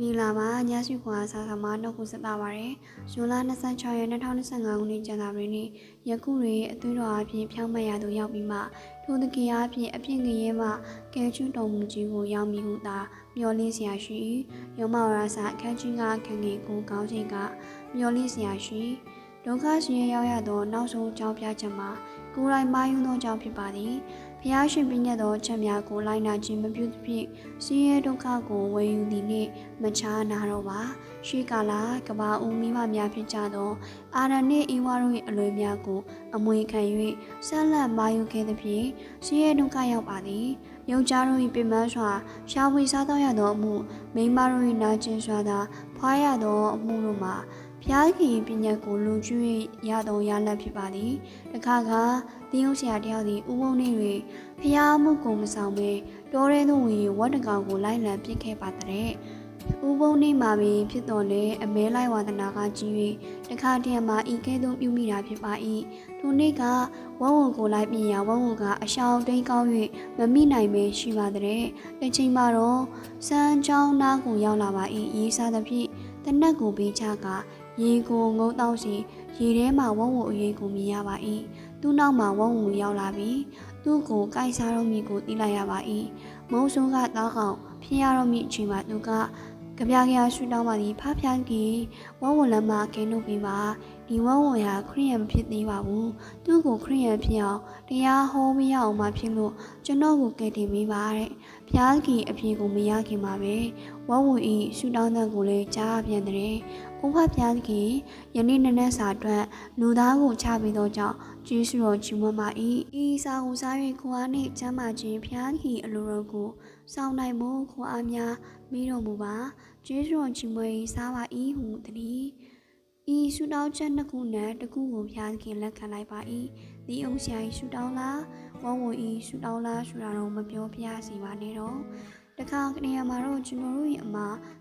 မင်္ဂလာပါညစီကွာဆာဆာမနှုတ်ကိုဆက်တာပါတယ်ဇွန်လ26ရက်2025ခုနှစ်ကျန်တာပင်နေ့ယခုတွေအသွေးတော်အဖြစ်ဖြောင်းမတ်ရသူရောက်ပြီးမှထိုတကယ်အဖြစ်အပြစ်ငရဲမှကဲချွတော်မူခြင်းကိုရောက်မိဟုသာမျောလင်းစရာရှိရောမဝရစာအခန်းကြီးကခံငယ်ကိုကောင်းချိန်ကမျောလင်းစရာရှိဒုက္ခရှင်ရောက်ရသောနောက်ဆုံးအကြောင်းပြချက်မှာ ကိုယ်တိုင်မာယုံသောအကြောင်းဖြစ်ပါသည်ဖျားရှင်ပြည့်ညတ်သောချက်များကိုလိုက်နာခြင်းမပြုသဖြင့်ဆင်းရဲဒုက္ခကိုဝယ်ယူသည်နှင့်မချားနာတော့ပါရှိကာလာကဘာဦးမိမများဖြစ်ကြသော အာရနှင့်ဤဝါတို့၏အလွယ်များကို အမွေခံ၍ဆက်လက်မာယူခဲ့သဖြင့်ဆင်းရဲဒုက္ခရောက်ပါသည်ယောက်ျားတို့၏ပင်ပန်းစွာရှားဝေစားသောရသောအမှုမိန်းမတို့၏နာကျင်စွာသာဖွာရသောအမှုတို့မှာ ဖျားခင်ပညာကိုလူကျွေးရသောရလတ်ဖြစ်ပါသည်တခါကတင်းဟုတ်ဆရာတယောက်သည်ဥပုံနေ၍ဖျားမှုကိုမဆောင်ဘဲတောထဲသို့ဝင်ဝတ်တကောင်ကိုလိုက်လံပစ်ခဲ့ပါတဲ့ဥပုံနေမှာပင်ဖြစ်တော်လဲအမဲလိုက်ဝါဒနာကကြီး၍တခါတည်းမှာဤကဲ့သို့ပြုမိတာဖြစ်ပါ၏ထိုနေ့ကဝဝုံကိုလိုက်ပြင်ရာဝဝုံကအရှောင်းတိန်ကောင်း၍မမိနိုင်ပဲရှိပါတဲ့တစ်ချိန်မှာတော့စမ်းချောင်းနားကိုရောက်လာပါ၏ရေးစားသဖြင့်တနက်ကိုပေးချက ရေကိုငုံတောက်စီရေထဲမှာဝုံဝုံအရေးကိုမြင်ရပါ၏သူ့နောက်မှာဝုံဝုံရောက်လာပြီးသူ့ကိုကိုက်စားတော့မိကိုတီးလိုက်ရပါ၏မုံဆိုးကတောက်ကောင်ဖြစ်ရတော့မိအချိန်မှာသူက ကြပြကြရဆူတောင်းပါသည်ဖားဖျန်းကြီးဝုံဝုံလမ်းမှာကင်းလို့ပြီးပါဒီဝုံဝုံရာခရိယံမဖြစ်သေးပါဘူးသူ့ကိုခရိယံဖြစ်အောင်တရားဟောမရအောင်မှဖြစ်လို့ကျွန်တော်ကိုကယ်တင်ပေးပါတဲ့ဖျားကြီးအပြေကိုမရခင်ပါပဲဝုံဝုံဤဆူတောင်းတဲ့ကိုလည်းကြားပြန်တဲ့ဥပဖျားကြီးယနေ့နနက်စာအတွက်လူသားကိုချပြီးတော့ကြောင့် ကျေးဇူးတော်ချီးမွမ်းပါ၏ဤစာကိုစား၍ခွန်အားနှင့်ကျမ်းမာခြင်းဖျားကြီးအလိုတော်ကိုစောင့်နိုင်မှုခွန်အားများမိတော်မူပါကျေးဇူးတော်ချီးမွမ်း၏စားပါ၏ဟုတည်းဤဆူတောင်းချက်နှစ်ခုနဲ့တစ်ခုကိုဖျားခင်လက်ခံလိုက်ပါ၏ဒီအောင်ဆရာ၏ဆူတောင်းလားဝဝဤဆူတောင်းလားဆိုတာတော့မပြောပြစီပါနဲ့တော့ တခါကနေရာမှာတော့ကျွန်တော်တို့ရဲ့အမ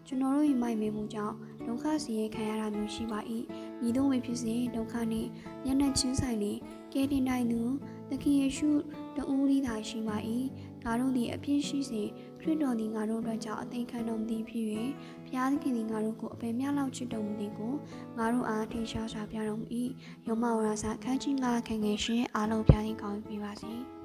ကျွန်တော်တို့ရဲ့မိုက်မေမှုကြောင့်ဒုက္ခစီရင်ခံရတာမျိုးရှိပါ၏မိတို့ဝေဖြစ်စေဒုက္ခနှင့်မျက်နှာချင်းဆိုင်နှင့်ကဲတင်နိုင်သူသခင်ယေရှုတူဦးလေးသာရှိပါ၏ငါတို့သည်အပြစ်ရှိစေခရစ်တော်သည်ငါတို့အတွက်ကြောင့်အသိခံတော်မူသည်ဖြစ်၍ဘုရားသခင်သည်ငါတို့ကိုအပေမြလောက်ချစ်တော်မူသည်ကိုငါတို့အားထင်ရှားစွာပြတော်မူ၏ယောမဝါစာခန်းကြီး9ခန်းငယ်ရှင်အားလုံးဘုရားသခင်ကောင်းပေးပါစေ။